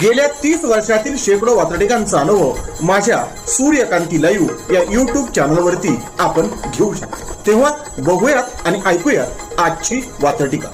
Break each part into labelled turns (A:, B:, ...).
A: गेल्या तीस वर्षातील शेकडो वातडिकांचा अनुभव माझ्या सूर्यकांती लाईव्ह या युट्यूब चॅनलवरती आपण घेऊ शकतो. तेव्हा बघूयात आणि ऐकूयात आजची वातडिका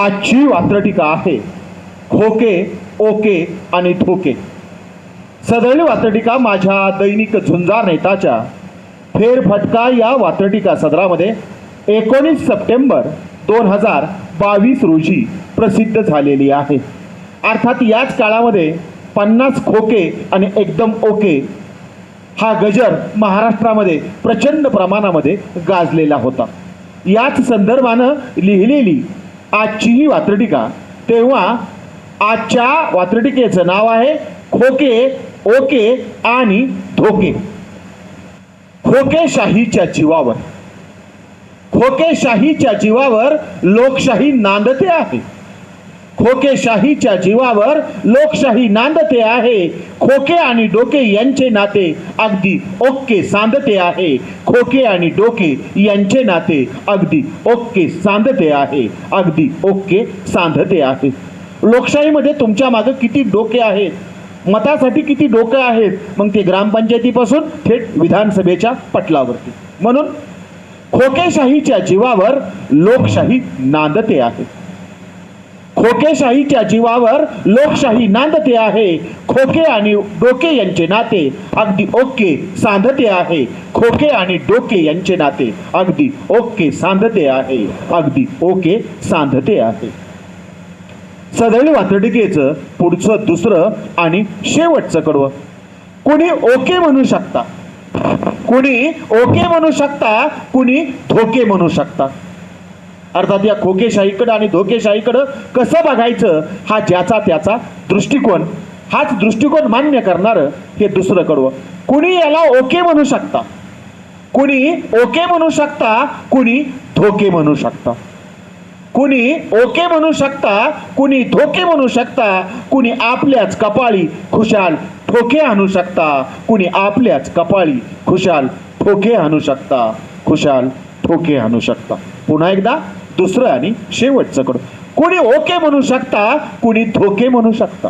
B: आजची वात्रटिका आहे खोके ओके आणि ठोके सदळी वात्रटिका माझ्या दैनिक झुंजार नेताच्या फेरफटका या वात्रटिका सदरामध्ये एकोणीस सप्टेंबर दोन हजार बावीस रोजी प्रसिद्ध झालेली आहे. अर्थात याच काळामध्ये पन्नास खोके आणि एकदम ओके हा गजर महाराष्ट्रामध्ये प्रचंड प्रमाणामध्ये गाजलेला होता. याच संदर्भानं लिहिलेली आजची ही वात्रटिका तेव्हा आजच्या वात्रटिकेचं नाव आहे खोके ओके आणि धोके. खोकेशाहीच्या जीवावर. खोकेशाहीच्या जीवावर लोकशाही नांदते आहे. खोकेशाहीच्या जीवावर लोकशाही नांदते आहे. खोके आणि डोके यांचे नाते अगदी ओके सांदते आहे. खोके आणि डोके यांचे नाते अगदी ओके सांदते आहे. अगदी ओके सांधते आहे. लोकशाहीमध्ये तुमच्या मागे किती डोके आहेत? मतासाठी किती डोके आहेत? मग ते ग्रामपंचायतीपासून थेट विधानसभेच्या पटलावरती. म्हणून खोकेशाहीच्या जीवावर लोकशाही नांदते आहे. खोकेशाहीच्या जीवावर लोकशाही नांदते आहे. खोके आणि डोके यांचे नाते अगदी ओके सांधते आहे. खोके आणि डोके यांचे नाते अगदी ओके सांधते आहे. अगदी ओके सांधते आहे. सदैव वातडिकेचं पुढचं दुसरं आणि शेवटचं कडवं. कोणी ओके म्हणू शकता? कुणी ओके म्हणू शकता? कुणी धोके म्हणू शकता? अर्थात या खोकेशाहीकडं आणि धोकेशाहीकडं कसं बघायचं हा ज्याचा त्याचा दृष्टिकोन. हाच दृष्टिकोन मान्य करणारं हे दुसरं कडवं. कुणी याला ओके म्हणू शकता? कुणी ओके म्हणू शकता कुणी धोके म्हणू शकता. कुणी ओके म्हणू शकता कुणी धोके म्हणू शकता कुणी आपल्याच कपाळी खुशाल ठोके आणू शकता कुणी आपल्याच कपाळी खुशाल ठोके आणू शकता खुशाल ठोके आणू शकता. पुन्हा एकदा दुसरं आणि शेवटचं कडू. कुणी ओके म्हणू शकता कुणी धोके म्हणू शकता.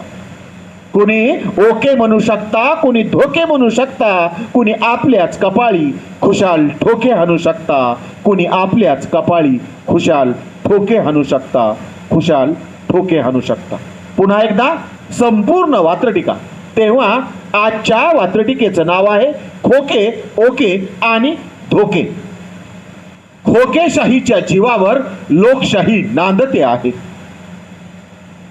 B: कुणी ओके म्हणू शकता कुणी धोके म्हणू शकता कुणी आपल्याच कपाळी खुशाल ठोके हाणू शकता कुणी आपल्याच कपाळी खुशाल ठोके हाणू शकता खुशाल ठोके हाणू शकता. पुन्हा एकदा संपूर्ण वात्रटिका. तेव्हा आजच्या वात्रटिकेचं नाव आहे खोके ओके आणि धोके. खोकेशाहीच्या जीवावर लोकशाही नांदते आहे.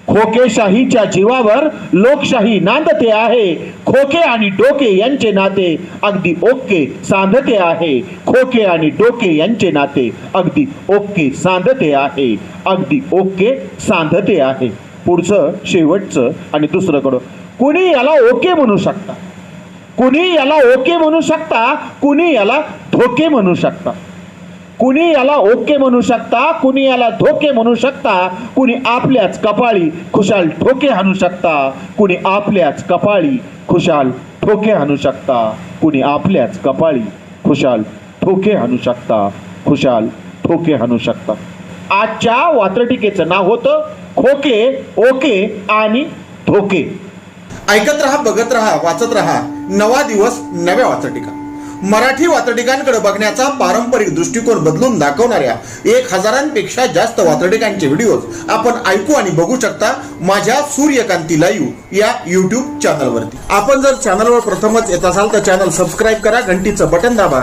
B: खोकेशाहीच्या जीवावर लोकशाही नांदते आहे. खोके आणि डोके यांचे नाते अगदी ओके सांधते आहे. खोके आणि डोके यांचे नाते अगदी ओके सांधते आहे. अगदी ओके सांधते आहे. पुढचं शेवटचं आणि दुसरं कडं कुणी याला ओके म्हणू शकता? कुणी याला ओके म्हणू शकता? कुणी याला धोके म्हणू शकता? कुणी याला ओके म्हणू शकता कुणी याला धोके म्हणू शकता कुणी आपल्याच कपाळी खुशाल ठोके हाणू शकता कुणी आपल्याच कपाळी खुशाल ठोके हाणू शकता कुणी आपल्याच कपाळी खुशाल ठोके हाणू शकता खुशाल ठोके हाणू शकता. आजच्या वात्रटिकेचं नाव होतं खोके ओके आणि धोके.
A: ऐकत रहा बघत रहा वाचत रहा. नवा दिवस नव्या वाचटिका मराठी वाचटिकांकडे बघण्याचा पारंपरिक दृष्टिकोन बदलून दाखवणाऱ्या एक हजारांपेक्षा जास्त वातडिकांचे व्हिडिओज आपण ऐकू आणि बघू शकता माझ्या सूर्यकांती लाईव्ह या युट्यूब चॅनलवरती आपण जर चॅनलवर प्रथमच येत असाल तर चॅनल सबस्क्राईब करा घंटीचं बटन दाबा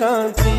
C: कांसी